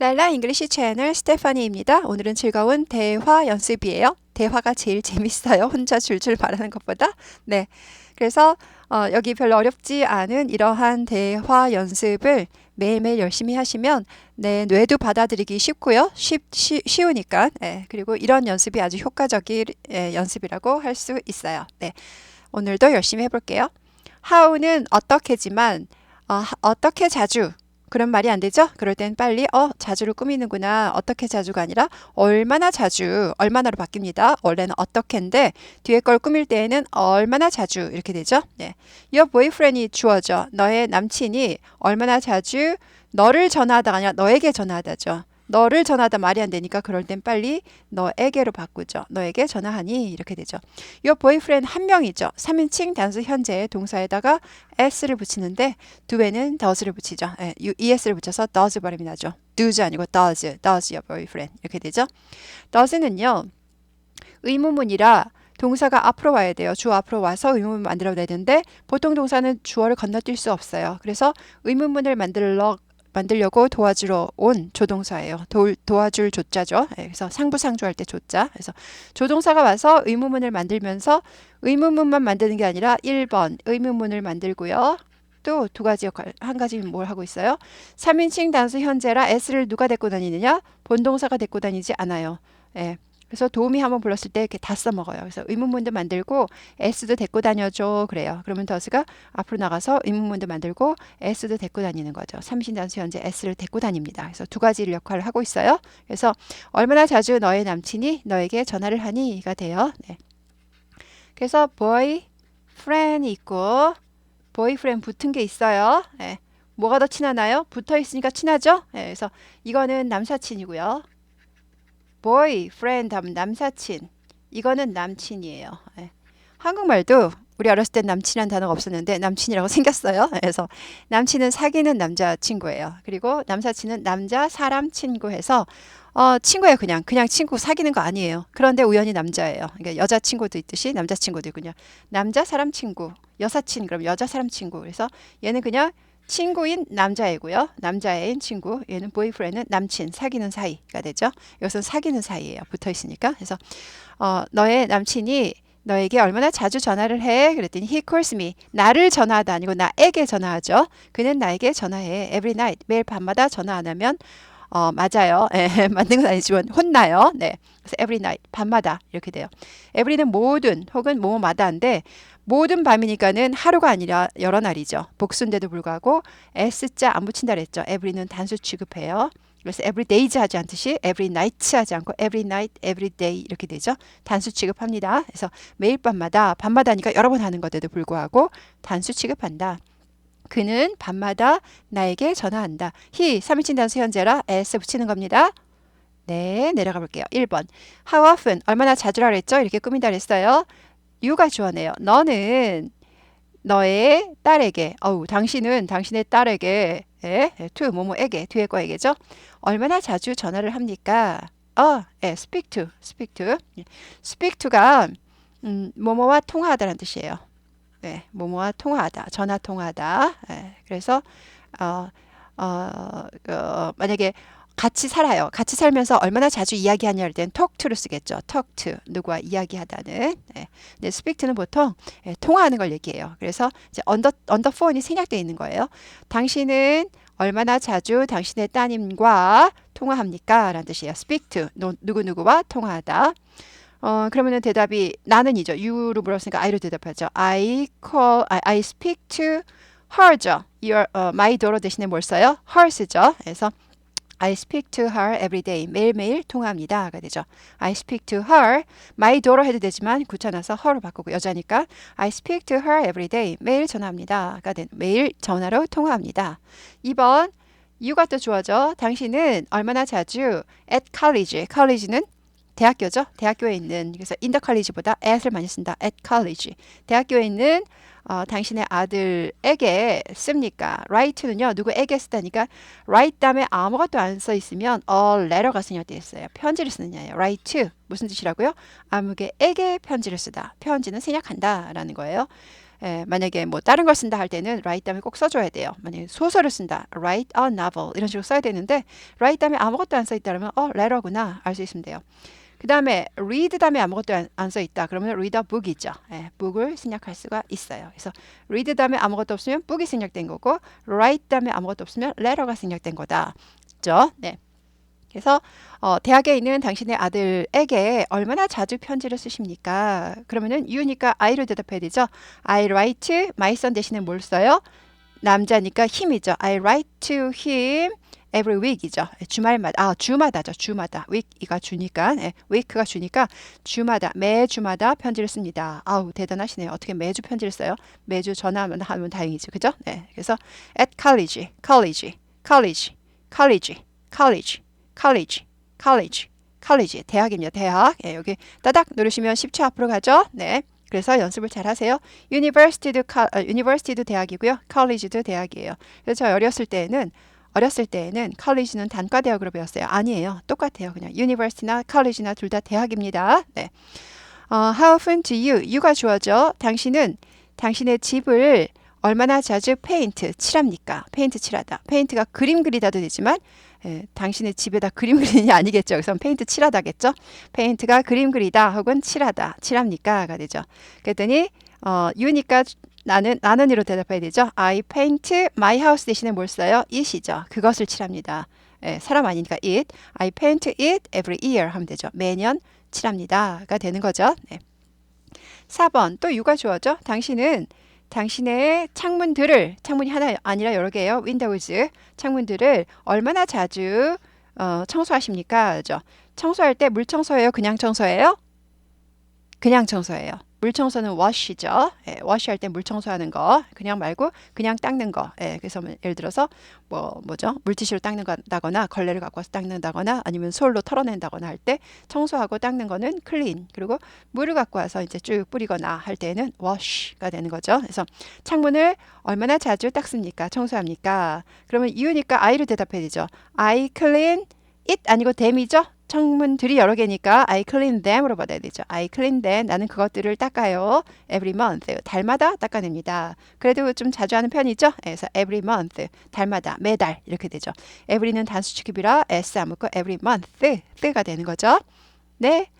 랄라 잉글리시 채널 스테파니입니다. 오늘은 즐거운 대화 연습이에요. 대화가 제일 재밌어요. 혼자 줄줄 말하는 것보다. 네. 그래서 어, 여기 별로 어렵지 않은 이러한 대화 연습을 매일매일 열심히 하시면 내 뇌도 받아들이기 쉽고요. 쉽, 쉬, 쉬우니까. 네. 그리고 이런 연습이 아주 효과적인 예, 연습이라고 할 수 있어요. 네. 오늘도 열심히 해볼게요. how는 어떻게지만 어, 어떻게 자주 그런 말이 안 되죠? 그럴 땐 빨리 어 자주를 꾸미는구나. 어떻게 자주가 아니라 얼마나 자주 얼마나로 바뀝니다. 원래는 어떻게인데 뒤에 걸 꾸밀 때에는 얼마나 자주 이렇게 되죠? 네. Your boyfriend이 주어져. 너의 남친이 얼마나 자주 너를 전화하다가 아니라 너에게 전화하다죠. 너를 전화하다 말이 안 되니까 그럴 땐 빨리 너에게로 바꾸죠. 너에게 전화하니 이렇게 되죠. 요 boyfriend 한 명이죠. 3인칭 단수 현재 동사에다가 s를 붙이는데 do에는 does를 붙이죠. 예, es를 붙여서 does 발음이 나죠. do's 아니고 does, does your boyfriend 이렇게 되죠. does는요. 의문문이라 동사가 앞으로 와야 돼요. 주어 앞으로 와서 의문문 만들어야 되는데 보통 동사는 주어를 건너뛸 수 없어요. 그래서 의문문을 만들러 만들려고 도와주러 온 조동사예요. 도, 도와줄 조자죠. 네, 그래서 상부상조할 때 조자. 그래서 조동사가 와서 의문문을 만들면서 의문문만 만드는 게 아니라 1번 의문문을 만들고요. 또 두 가지 역할, 한 가지 뭘 하고 있어요? 3인칭 단수 현재라 s를 누가 데리고 다니느냐? 본동사가 데리고 다니지 않아요. 예. 그래서 도우미 한번 불렀을 때 이렇게 다 써먹어요. 그래서 의문문도 만들고 s도 데리고 다녀줘 그래요. 그러면 더스가 앞으로 나가서 의문문도 만들고 s도 데리고 다니는 거죠. 삼신단수 현재 s를 데리고 다닙니다. 그래서 두 가지 역할을 하고 있어요. 그래서 얼마나 자주 너의 남친이 너에게 전화를 하니가 돼요. 네. 그래서 boy, friend 있고 boyfriend 붙은 게 있어요. 네. 뭐가 더 친하나요? 붙어 있으니까 친하죠? 네. 그래서 이거는 남사친이고요. Boyfriend 하면 남사친. 이거는 남친이에요. 네. 한국말도 우리 어렸을 땐 남친이라는 단어가 없었는데 남친이라고 생겼어요. 그래서 남친은 사귀는 남자 친구예요. 그리고 남사친은 남자 사람 친구 해서 어, 친구예요. 그냥 그냥 친구 사귀는 거 아니에요. 그런데 우연히 남자예요. 그러니까 여자 친구도 있듯이 남자 친구도 있군요. 남자 사람 친구, 여사친 그럼 여자 사람 친구. 그래서 얘는 그냥 친구인 남자애고요. 남자애인 친구. 얘는 보이프렌은 남친, 사귀는 사이가 되죠. 이것은 사귀는 사이예요. 붙어 있으니까. 그래서 어, 너의 남친이 너에게 얼마나 자주 전화를 해? 그랬더니 he calls me. 나를 전화하다 아니고 나에게 전화하죠. 그는 나에게 전화해. every night. 매일 밤마다 전화 안 하면 어, 맞아요. 예, 맞는 건 아니지만 혼나요. 네. 그래서 every night. 밤마다 이렇게 돼요. every는 모든 혹은 뭐뭐마다인데 모든 밤이니까는 하루가 아니라 여러 날이죠. 복수인데도 불구하고 s자 안 붙인다 그랬죠. every는 단수 취급해요. 그래서 every days 하지 않듯이 every night 하지 않고 every night, every day 이렇게 되죠. 단수 취급합니다. 그래서 매일 밤마다 밤마다니까 여러 번 하는 것에도 불구하고 단수 취급한다. 그는 밤마다 나에게 전화한다. he 3인칭 단수 현재라 s 붙이는 겁니다. 네, 내려가 볼게요. 1번. How often? 얼마나 자주라 그랬죠? 이렇게 꾸민다 그랬어요. You가 주어네요. 너는 너의 딸에게, 어우, 당신은 당신의 딸에게, 예, to, 뭐뭐에게, 뒤에 거에게죠. 얼마나 자주 전화를 합니까? 어, 예, speak to, speak to. speak to가, 음, 뭐뭐와 통화하다라는 뜻이에요. 네, 뭐뭐와 통화하다, 전화 통화하다. 예, 그래서, 어, 어, 어, 만약에 같이 살아요. 같이 살면서 얼마나 자주 이야기하냐 할땐 talk to를 쓰겠죠. talk to 누구와 이야기하다는. 네. 근데 speak to는 보통 예, 통화하는 걸 얘기해요. 그래서 이제 under under phone이 생략되어 있는 거예요. 당신은 얼마나 자주 당신의 따님과 통화합니까? 라는 뜻이에요. speak to 누구누구와 통화하다. 어, 그러면은 대답이 나는이죠. you로 물었으니까 I로 대답하죠. I call, I, I speak to her죠. Your, uh, my daughter 대신에 뭘 써요? her 쓰죠. 그래서 I speak to her every day. 매일매일 통화합니다.가 되죠. I speak to her. My daughter 해도 되지만 귀찮아서 her로 바꾸고 여자니까 I speak to her every day. 매일 전화합니다.가 된 매일 전화로 통화합니다. 2번 you가 또 주어져. 당신은 얼마나 자주 at college. college는 대학교죠. 대학교에 있는 그래서 in the college보다 at을 많이 쓴다. at college. 대학교에 있는 어, 당신의 아들에게 씁니까? write는요. 누구에게 쓰다니까 write 다음에 아무것도 안 써 있으면 a letter가 생략되어 있어요. 편지를 쓰느냐예요. write to 무슨 뜻이라고요? 아무개에게 편지를 쓰다. 편지는 생략한다 라는 거예요. 예, 만약에 뭐 다른 걸 쓴다 할 때는 write 다음에 꼭 써줘야 돼요. 만약에 소설을 쓴다, write a novel 이런 식으로 써야 되는데 write 다음에 아무것도 안 써 있다면 어 letter구나 알 수 있으면 돼요. 그 다음에 read 다음에 아무것도 안 써 있다. 그러면 read a book이죠. 예, book을 생략할 수가 있어요. 그래서 read 다음에 아무것도 없으면 book이 생략된 거고 write 다음에 아무것도 없으면 letter가 생략된 거다. 그죠? 네. 그래서 어, 대학에 있는 당신의 아들에게 얼마나 자주 편지를 쓰십니까? 그러면은 you니까 I로 대답해야 되죠. I write my son 대신에 뭘 써요? 남자니까 힘이죠. I write to him every week이죠. 주말마다 아 주마다죠. 주마다 week이가 주니까 네, week가 주니까 주마다 매주마다 편지를 씁니다. 아우 대단하시네요. 어떻게 매주 편지를 써요? 매주 전화하면 하면 다행이죠. 그죠? 네. 그래서 at college, college, college, college, college, college, college, college 대학입니다. 대학. 네, 여기 따닥 누르시면 10초 앞으로 가죠. 네. 그래서 연습을 잘 하세요. university도 어, university도 대학이고요. college도 대학이에요. 그래서 저 어렸을 때는 어렸을 때에는 컬리지는 단과 대학으로 배웠어요. 아니에요. 똑같아요. 그냥 university나 college나 둘 다 대학입니다. 네. 어, how often do you? you가 주어져. 당신은 당신의 집을 얼마나 자주 페인트 칠합니까? 페인트 칠하다. 페인트가 그림 그리다도 되지만 예, 당신의 집에다 그림 그리느냐 아니겠죠. 그래서 페인트 칠하다겠죠. 페인트가 그림 그리다 혹은 칠하다. 칠합니까가 되죠. 그랬더니 어, you니까 나는 나는 이로 대답해야 되죠. I paint my house 대신에 뭘 써요? it이죠. 그것을 칠합니다. 예, 사람 아니니까 it. I paint it every year 하면 되죠. 매년 칠합니다가 되는 거죠. 네. 4번 또 유가 주어져. 당신은 당신의 창문들을 창문이 하나 아니라 여러 개예요. 윈도우즈 창문들을 얼마나 자주 어, 청소하십니까? 그죠? 청소할 때 물 청소예요? 그냥 청소예요? 그냥 청소예요. 물 청소는 wash죠. 예, wash 할 때 물 청소하는 거. 그냥 말고 그냥 닦는 거. 예, 그래서 뭐 예를 들어서 뭐 뭐죠? 물티슈로 닦는다거나 걸레를 갖고 와서 닦는다거나 아니면 솔로 털어낸다거나 할 때 청소하고 닦는 거는 clean. 그리고 물을 갖고 와서 이제 쭉 뿌리거나 할 때는 wash가 되는 거죠. 그래서 창문을 얼마나 자주 닦습니까? 청소합니까? 그러면 이유니까 I로 대답해야 되죠. I clean it 아니고 them이죠. 창문들이 여러 개니까 I clean them으로 받아야 되죠. I clean them. 나는 그것들을 닦아요. Every month. 달마다 닦아냅니다. 그래도 좀 자주 하는 편이죠. 그래서 every month. 달마다, 매달 이렇게 되죠. every는 단수 취급이라 s 안 붙고 every month. 가 되는 거죠. 네.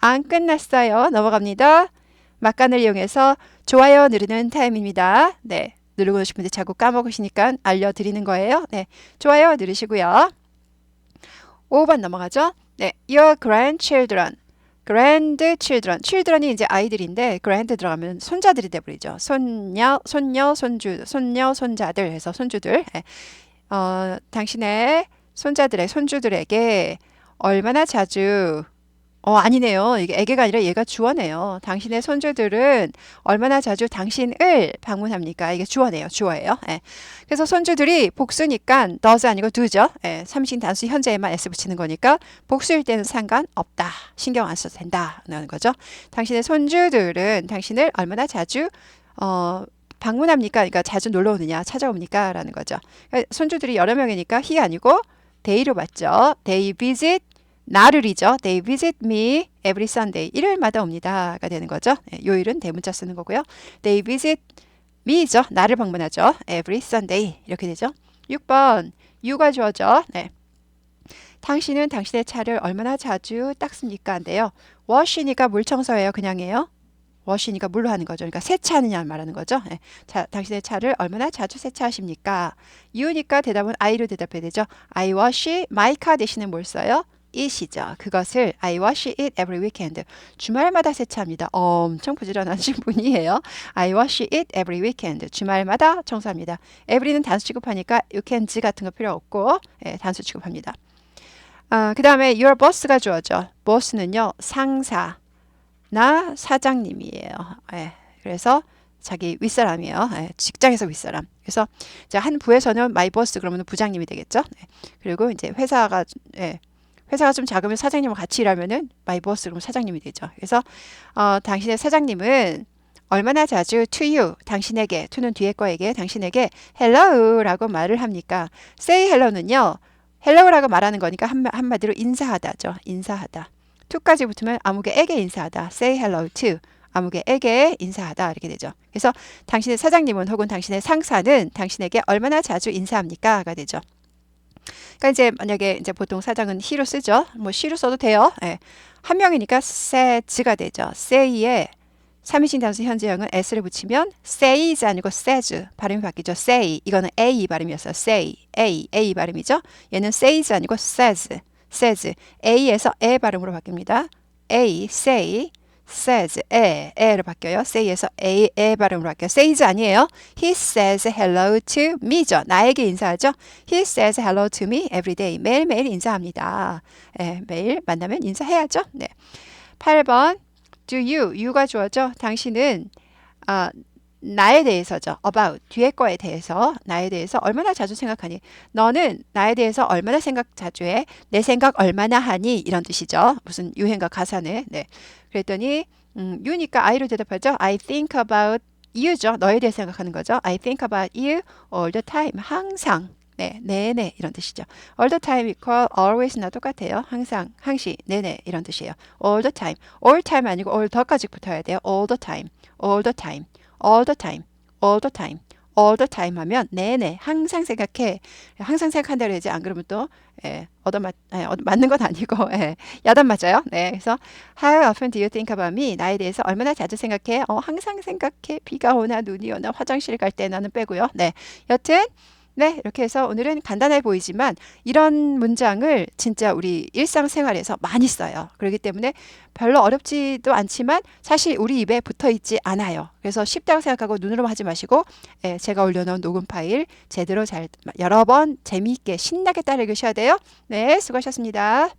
안 끝났어요. 넘어갑니다. 막간을 이용해서 좋아요 누르는 타임입니다. 네. 누르고 싶은데 자꾸 까먹으시니까 알려드리는 거예요. 네. 좋아요 누르시고요. 5번 넘어가죠. 네, your grandchildren. grandchildren. children이 이제 아이들인데 grand 들어가면 손자들이 돼 버리죠. 손녀, 손녀, 손주, 손녀, 손자들 해서 손주들. 네. 어, 당신의 손자들의 손주들에게 얼마나 자주 어, 아니네요. 이게 애게가 아니라 얘가 주어네요. 당신의 손주들은 얼마나 자주 당신을 방문합니까? 이게 주어네요. 주어예요. 예. 그래서 손주들이 복수니까 does 아니고 do죠. 예. 삼신 단수 현재에만 s 붙이는 거니까 복수일 때는 상관없다. 신경 안 써도 된다. 라는 거죠. 당신의 손주들은 당신을 얼마나 자주 어, 방문합니까? 그러니까 자주 놀러 오느냐, 찾아옵니까? 라는 거죠. 그러니까 손주들이 여러 명이니까 he 아니고 they로 맞죠. they visit 나를이죠. They visit me every Sunday. 일요일마다 옵니다가 되는 거죠. 네, 요일은 대문자 쓰는 거고요. They visit me죠. 나를 방문하죠. Every Sunday 이렇게 되죠. 6번 you가 주어져. 네. 당신은 당신의 차를 얼마나 자주 닦습니까?인데요. wash니까 물 청소예요. 그냥이에요. wash니까 물로 하는 거죠. 그러니까 세차하느냐 말하는 거죠. 네. 자, 당신의 차를 얼마나 자주 세차하십니까? you니까 대답은 I로 대답해야 되죠. I wash my car 대신에 뭘 써요? It이죠. 그것을 I wash it every weekend. 주말마다 세차합니다. 엄청 부지런하신 분이에요. I wash it every weekend. 주말마다 청소합니다. every는 단수 취급하니까 you can's 같은 거 필요 없고 예, 단수 취급합니다. 아, 그 다음에 your boss가 주어져. boss는요 상사나 사장님이에요. 예, 그래서 자기 윗사람이에요. 예, 직장에서 윗사람. 그래서 한 부에서는 my boss 그러면 부장님이 되겠죠. 예, 그리고 이제 회사가 예, 회사가 좀 작으면 사장님과 같이 일하면은 마이 보스 그럼 사장님이 되죠. 그래서 어, 당신의 사장님은 얼마나 자주 to you 당신에게 to는 뒤에 거에게 당신에게 hello라고 말을 합니까? say hello는요. hello라고 말하는 거니까 한, 한마디로 인사하다죠. 인사하다. to까지 붙으면 아무개에게 인사하다. say hello to 아무개에게 인사하다 이렇게 되죠. 그래서 당신의 사장님은 혹은 당신의 상사는 당신에게 얼마나 자주 인사합니까가 되죠. 그러니까 이제 만약에 이제 보통 사장은 he로 쓰죠. 뭐 she로 써도 돼요. 예. 한 명이니까 says가 되죠. say에 삼인칭 단수 현재형은 s를 붙이면 says 아니고 says 발음이 바뀌죠. say 이거는 a 발음이었어요. say a a 발음이죠. 얘는 says 아니고 says says a에서 e 발음으로 바뀝니다. a say says 에 에로 바뀌어요. say에서 a 에 발음으로 바뀌어요. says 아니에요. He says hello to me죠. 나에게 인사하죠. He says hello to me every day. 매일매일 인사합니다. 예, 매일 만나면 인사해야죠. 네. 8번 do you you가 주어죠. 당신은 아, 나에 대해서죠. about 뒤에 거에 대해서 나에 대해서 얼마나 자주 생각하니? 너는 나에 대해서 얼마나 생각 자주 해? 내 생각 얼마나 하니? 이런 뜻이죠. 무슨 유행가 가사네. 네. 그랬더니 음, you니까 I로 대답하죠. I think about you죠. 너에 대해 생각하는 거죠. I think about you all the time. 항상. 네, 네네 이런 뜻이죠. all the time equal always나 똑같아요. 항상, 항시, 네네 이런 뜻이에요. all the time. all time 아니고 all 더까지 붙어야 돼요. all the time. all the time. All the time. all the time. all the time 하면 네네 항상 생각해 항상 생각한다 그래야지 안 그러면 또 예, 얻어맞 예, 얻, 맞는 건 아니고 예, 야단 맞아요. 네, 그래서 How often do you think about me? 나에 대해서 얼마나 자주 생각해? 어, 항상 생각해. 비가 오나 눈이 오나 화장실 갈 때 나는 빼고요. 네, 여튼 네, 이렇게 해서 오늘은 간단해 보이지만 이런 문장을 진짜 우리 일상생활에서 많이 써요. 그렇기 때문에 별로 어렵지도 않지만 사실 우리 입에 붙어 있지 않아요. 그래서 쉽다고 생각하고 눈으로만 하지 마시고 예, 제가 올려놓은 녹음 파일 제대로 잘 여러 번 재미있게 신나게 따라 읽으셔야 돼요. 네, 수고하셨습니다.